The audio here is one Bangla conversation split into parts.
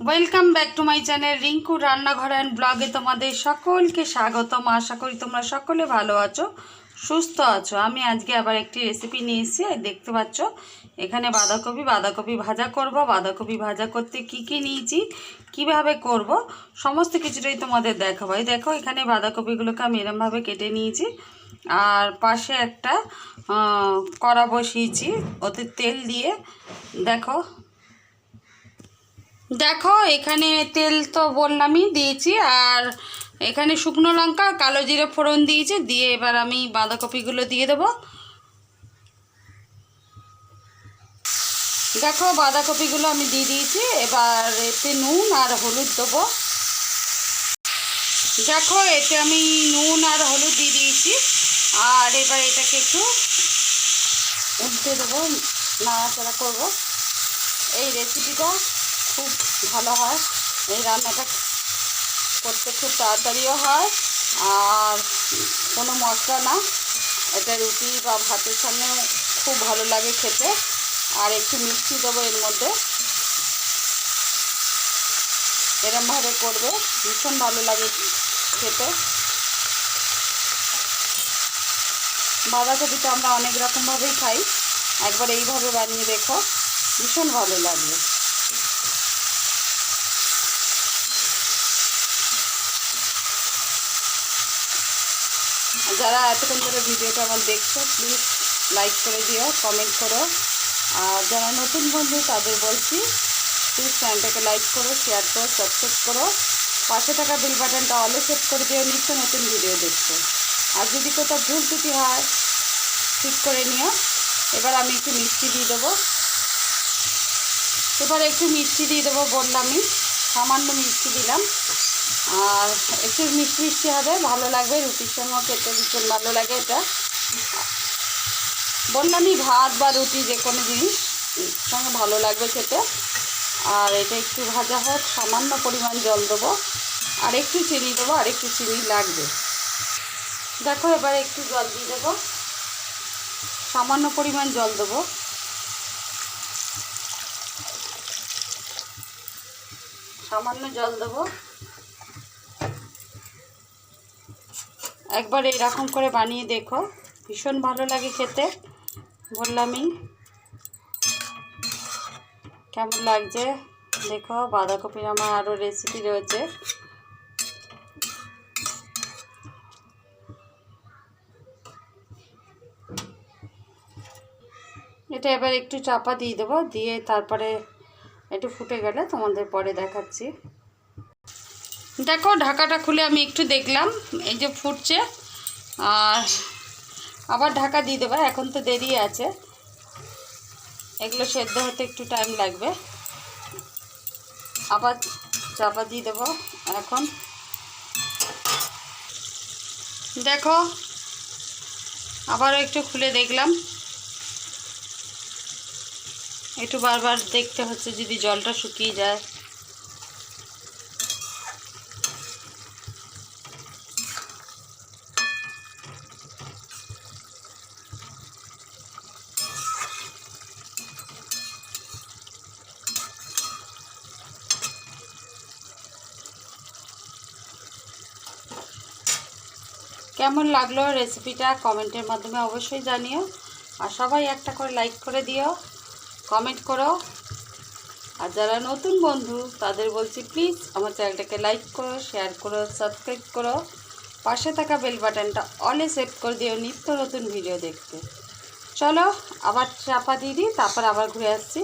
Welcome back to my channel Rinku Rannaghar and ব্লগে তোমাদের সকলকে স্বাগতম। আশা করি তোমরা সকলে ভালো আছো, সুস্থ আছো। আমি আজকে আবার একটি রেসিপি নিয়ে এসেছি দেখতে পাচ্ছ, এখানে বাঁধাকপি বাঁধাকপি ভাজা করব। বাঁধাকপি ভাজা করতে কি কি নিয়েছি, কীভাবে করব, সমস্ত কিছুটাই তোমাদের দেখাবো। এই দেখো, এখানে বাঁধাকপিগুলোকে আমি এরমভাবে কেটে নিয়েছি, আর পাশে একটা কড়া বসিয়েছি, ওতে তেল দিয়ে। দেখো দেখো, এখানে তেল তো বললামই দিয়েছি, আর এখানে শুকনো লঙ্কা, কালো জিরে ফোড়ন দিয়েছি, দিয়ে এবার আমি বাঁধাকপিগুলো দিয়ে দেবো। দেখো, বাঁধাকপিগুলো আমি দিয়ে দিয়েছি, এবার এতে নুন আর হলুদ দেবো। দেখো, এতে আমি নুন আর হলুদ দিয়ে দিয়েছি, আর এবার এটাকে একটু উল্টে দেবো, নাড়াচাড়া করব। এই রেসিপিটা খুব ভালো হয়। এই রান্নাটা করতে খুব তাড়াতাড়িও হয়। আর কোনো মশলা না। এটা রুটি বা ভাতের সঙ্গে খুব ভালো লাগে খেতে। আর একটু মিষ্টি দেবো এর মধ্যে। এরমভাবে করবে। ভীষণ ভালো লাগে খেতে। বাঁধাকপিটা আমরা অনেক রকমভাবেই খাই। একবার এইভাবে বানিয়ে দেখো। ভীষণ ভালো লাগবে। যারা এতক্ষণ ধরে ভিডিওটা আমার দেখছ প্লিজ লাইক করে দিও কমেন্ট করো। আর যারা নতুন বন্ধু, তাদের বলছি প্লিজ চ্যানেলটাকে লাইক করো শেয়ার করো সাবস্ক্রাইব করো। পাশে থাকা বিল বাটনটা অলে সেট করে দিও, নিত্য নতুন ভিডিও দেখতে। আর যদি কোথাও ভুল ত্রুটি হয়, ঠিক করে নিও। এবার আমি একটু মিষ্টি দিয়ে দেবো। এবার একটু মিষ্টি দিয়ে দেবো বললামই সামান্য মিষ্টি দিলাম। আর একটু মিষ্টি মিষ্টি হবে, ভালো লাগবে, রুটির সঙ্গেও খেতে ভীষণ ভালো লাগে এটা। বললামই ভাত বা রুটি যে কোনো জিনিস সঙ্গে ভালো লাগবে খেতে। আর এটা একটু ভাজা হোক, সামান্য পরিমাণ জল দেবো। আর একটু চিনি দেবো, আর একটু চিনি লাগবে। দেখো এবার একটু জল দিয়ে দেবো। সামান্য পরিমাণ জল দেবো। সামান্য জল দেবো। একবার এইরকম করে বানিয়ে দেখো। ভীষণ ভালো লাগে খেতে। বললামই। কেমন লাগছে? দেখো, বাঁধাকপির আমার আরও রেসিপি রয়েছে। এটা এবার একটু চাপা দিয়ে দেবো। দিয়ে তারপরে একটু ফুটে গেলে তোমাদের পরে দেখাচ্ছি। দেখো, ঢাকাটা খুলে আমি একটু দেখলাম, এই যে ফুটছে। আর আবার ঢাকা দিয়ে দেবো, এখন তো দেরি আছে। এগুলো সেদ্ধ হতে একটু টাইম লাগবে। আবার চাপা দিয়ে দেবো এখন। দেখো, আবারও একটু খুলে দেখলাম। একটু বারবার দেখতে হচ্ছে যদি জলটা শুকিয়ে যায়। কেমন লাগল রেসিপিটা কমেন্টের মাধ্যমে অবশ্যই জানিও। আর সবাই একটা করে লাইক করে দিও কমেন্ট করো। আর যারা নতুন বন্ধু, তাদের বলছি প্লিজ আমার চ্যানেলটাকে লাইক করো শেয়ার করো সাবস্ক্রাইব করো। পাশে থাকা বেল বাটনটা অলে সেভ করে দিও নিত্য নতুন ভিডিও দেখতে। চলো, আবার চাপা দিয়ে দিই, তারপর আবার ঘুরে আসছি।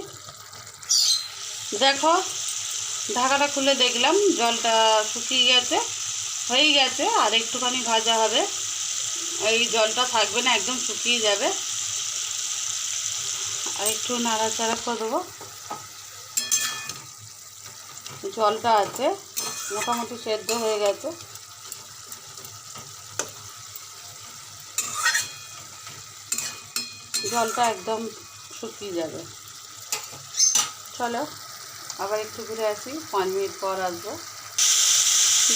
দেখো, ঢাকাটা খুলে দেখলাম, জলটা শুকিয়ে গেছে। হয়ে গেছে, আর একটুখানি ভাজা হবে। এই জলটা থাকবে না, একদম শুকিয়ে যাবে। আর একটু নাড়াচাড়া করে দেবো। জলটা আছে, মোটামুটি সেদ্ধ হয়ে গেছে। জলটা একদম শুকিয়ে যাবে। চলো, আবার একটু ঘুরে আসি, পাঁচ মিনিট পর আসব।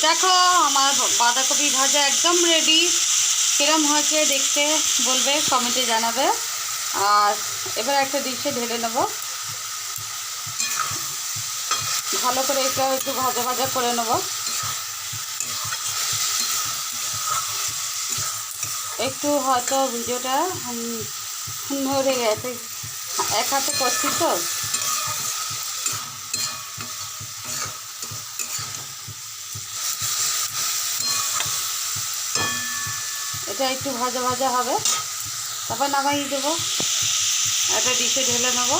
দেখো, আমার বাঁধাকপি ভাজা একদম রেডি কিরম হয়েছে দেখতে বলবে, কমেন্টে জানাবে। আর এবার একটা ডিশে ঢেলে নেব। ভালো করে এটা একটু ভাজা ভাজা করে নেব। একটু হয়তো ভিডিওটা নড়ে গেছে। এক হাতে করছি তো। এটা একটু ভাজা ভাজা হবে। তারপর নামাই দেবো। একটা ডিশে ঢেলে নেব।